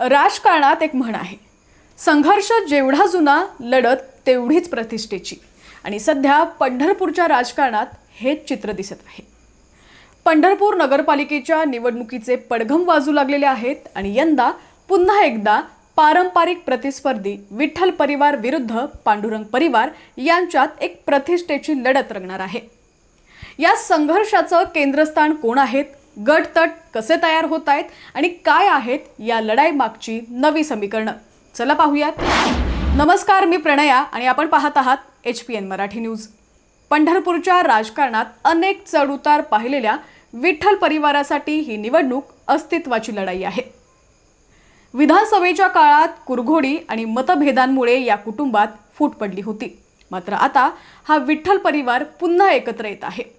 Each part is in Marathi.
राजकारणात एक म्हण आहे. संघर्ष जेवढा जुना लढत तेवढीच प्रतिष्ठेची. आणि सध्या पंढरपूरच्या राजकारणात हेच चित्र दिसत आहे. पंढरपूर नगरपालिकेच्या निवडणुकीचे पडघम वाजू लागलेले आहेत आणि यंदा पुन्हा एकदा पारंपरिक प्रतिस्पर्धी विठ्ठल परिवार विरुद्ध पांडुरंग परिवार यांच्यात एक प्रतिष्ठेची लढत रंगणार आहे. या संघर्षाचं केंद्रस्थान कोण आहेत? गट तट कसे तयार होत आहेत आणि काय आहेत या लढाई मागची नवी समीकरणं? चला पाहूयात. नमस्कार मी प्रणया आणि आपण पाहत आहात H P N Marathi news. पंढरपूरच्या राजकारणात अनेक चढउतार पाहिलेल्या विठ्ठल परिवारासाठी ही निवडणूक अस्तित्वाची लढाई आहे. विधानसभेच्या काळात कुरघोडी आणि मतभेदांमुळे या कुटुंबात फूट पडली होती. मात्र आता हा विठ्ठल परिवार पुन्हा एकत्र येत आहे.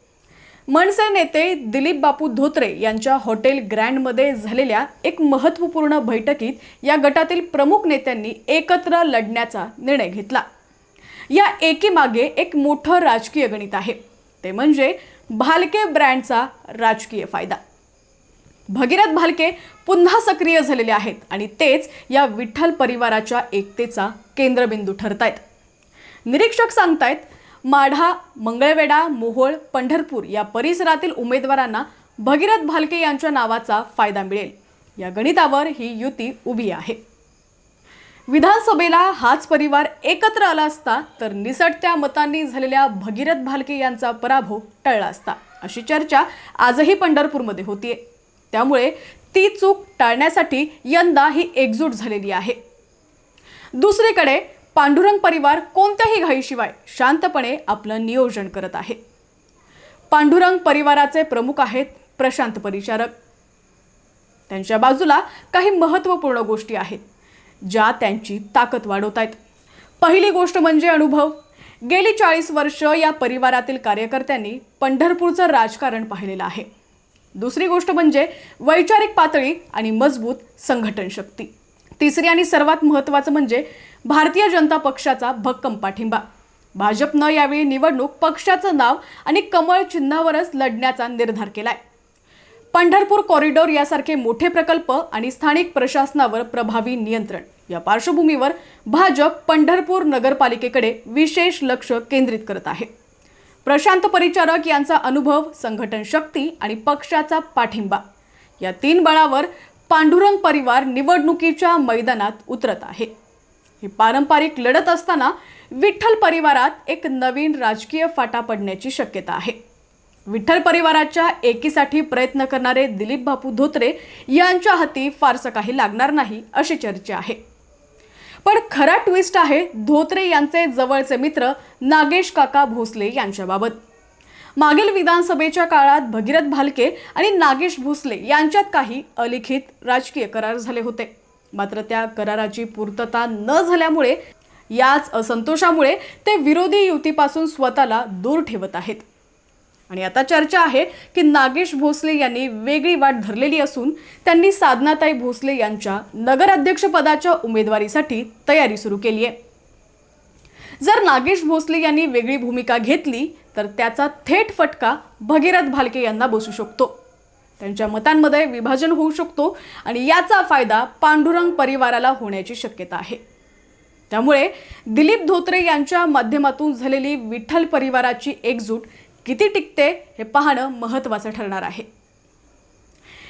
मनसे नेते दिलीप बापू धोत्रे यांच्या हॉटेल ग्रँडमध्ये झालेल्या एक महत्त्वपूर्ण बैठकीत या गटातील प्रमुख नेत्यांनी एकत्र लढण्याचा निर्णय घेतला. या एकीमागे एक मोठं राजकीय गणित आहे. ते म्हणजे भालके ब्रँडचा राजकीय फायदा. भगीरथ भालके पुन्हा सक्रिय झालेले आहेत आणि तेच या विठ्ठल परिवाराच्या एकतेचा केंद्रबिंदू ठरत आहेत निरीक्षक सांगतायत माढा मंगळवेढा मोहोळ पंढरपूर या परिसरातील उमेदवारांना भगीरथ भालके यांच्या नावाचा फायदा मिळेल. या गणितावर ही युती उभी आहे. विधानसभेला हाच परिवार एकत्र आला असता तर निसटत्या मतांनी झालेल्या भगीरथ भालके यांचा पराभव टळला असता. अशी चर्चा आजही पंढरपूरमध्ये होतीये. त्यामुळे ती चूक टाळण्यासाठी यंदा ही एकजूट झालेली आहे. दुसरीकडे पांडुरंग परिवार कोणत्याही घाईशिवाय शांतपणे आपलं नियोजन करत आहे. पांडुरंग परिवाराचे प्रमुख आहेत प्रशांत परिचारक. त्यांच्या बाजूला काही महत्त्वपूर्ण गोष्टी आहेत ज्या त्यांची ताकद वाढवत आहेत पहिली गोष्ट म्हणजे अनुभव. गेली चाळीस वर्ष या परिवारातील कार्यकर्त्यांनी पंढरपूरचं राजकारण पाहिलेलं आहे. दुसरी गोष्ट म्हणजे वैचारिक पातळी आणि मजबूत संघटन शक्ती तिसरी आणि सर्वात महत्त्वाचं म्हणजे भारतीय जनता पक्षाचा भक्कम पाठिंबा. भाजपनं यावेळी निवडणूक पक्षाचं नाव आणि कमळ चिन्हावरच लढण्याचा निर्धार केलाय. पंढरपूर कॉरिडॉर यासारखे मोठे प्रकल्प आणि स्थानिक प्रशासनावर प्रभावी नियंत्रण. या पार्श्वभूमीवर भाजप पंढरपूर नगरपालिकेकडे विशेष लक्ष केंद्रित करत आहे. प्रशांत परिचारक यांचा अनुभव संघटन शक्ती आणि पक्षाचा पाठिंबा. या तीन बळावर पांडुरंग परिवार निवडणुकीच्या मैदानात उतरत आहे. ही पारंपरिक लढत असताना विठ्ठल परिवारात एक नवीन राजकीय फाटा पडण्याची शक्यता आहे. विठ्ठल परिवाराच्या एकीसाठी प्रयत्न करणारे दिलीप बापू धोत्रे यांच्या हाती फारसं काही लागणार नाही अशी चर्चा आहे. पण खरा ट्विस्ट आहे धोत्रे यांचे जवळचे मित्र नागेश काका भोसले यांच्याबाबत. मागील विधानसभेच्या काळात भगीरथ भालके आणि नागेश भोसले यांच्यात काही अलिखित राजकीय करार झाले होते. मात्र त्या कराराची पूर्तता न झाल्यामुळे याच असंतोषामुळे ते विरोधी युतीपासून स्वतःला दूर ठेवत आहेत. आणि आता चर्चा आहे की नागेश भोसले यांनी वेगळी वाट धरलेली असून त्यांनी साधनाताई भोसले यांच्या नगराध्यक्षपदाच्या उमेदवारीसाठी तयारी सुरू केली आहे. जर नागेश भोसले यांनी वेगळी भूमिका घेतली तर त्याचा थेट फटका भगीरथ भालके यांना बसू शकतो. त्यांच्या मतांमध्ये विभाजन होऊ शकतो आणि याचा फायदा पांडुरंग परिवाराला होण्याची शक्यता आहे. त्यामुळे दिलीप धोत्रे यांच्या माध्यमातून झालेली विठ्ठल परिवाराची एकजूट किती टिकते हे पाहणं महत्त्वाचं ठरणार आहे.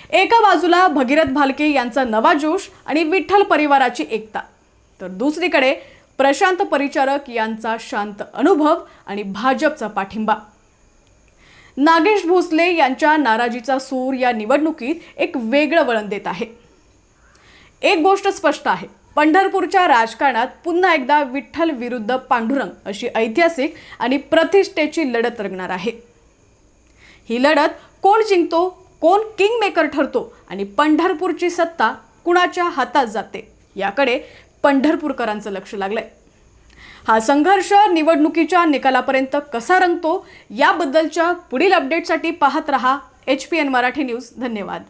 एका बाजूला भगीरथ भालके यांचा नवा जोश आणि विठ्ठल परिवाराची एकता. तर दुसरीकडे प्रशांत परिचारक यांचा शांत अनुभव आणि भाजपचा पाठिंबा. नागेश भोसले यांच्या नाराजीचा सूर या निवडणुकीत एक वेगळं वळण देत आहे. एक गोष्ट स्पष्ट आहे पंढरपूरच्या राजकारणात पुन्हा एकदा विठ्ठल विरुद्ध पांडुरंग अशी ऐतिहासिक आणि प्रतिष्ठेची लढत रंगणार आहे. ही लढत कोण जिंकतो कोण किंग मेकर ठरतो आणि पंढरपूरची सत्ता कुणाच्या हातात जाते याकडे पंढरपूरकरांचं लक्ष लागलंय. हा संघर्ष निवडणुकीच्या निकालापर्यंत कसा रंगतो याबद्दलच्या पुढील अपडेटसाठी पाहत रहा H P N Marathi news धन्यवाद.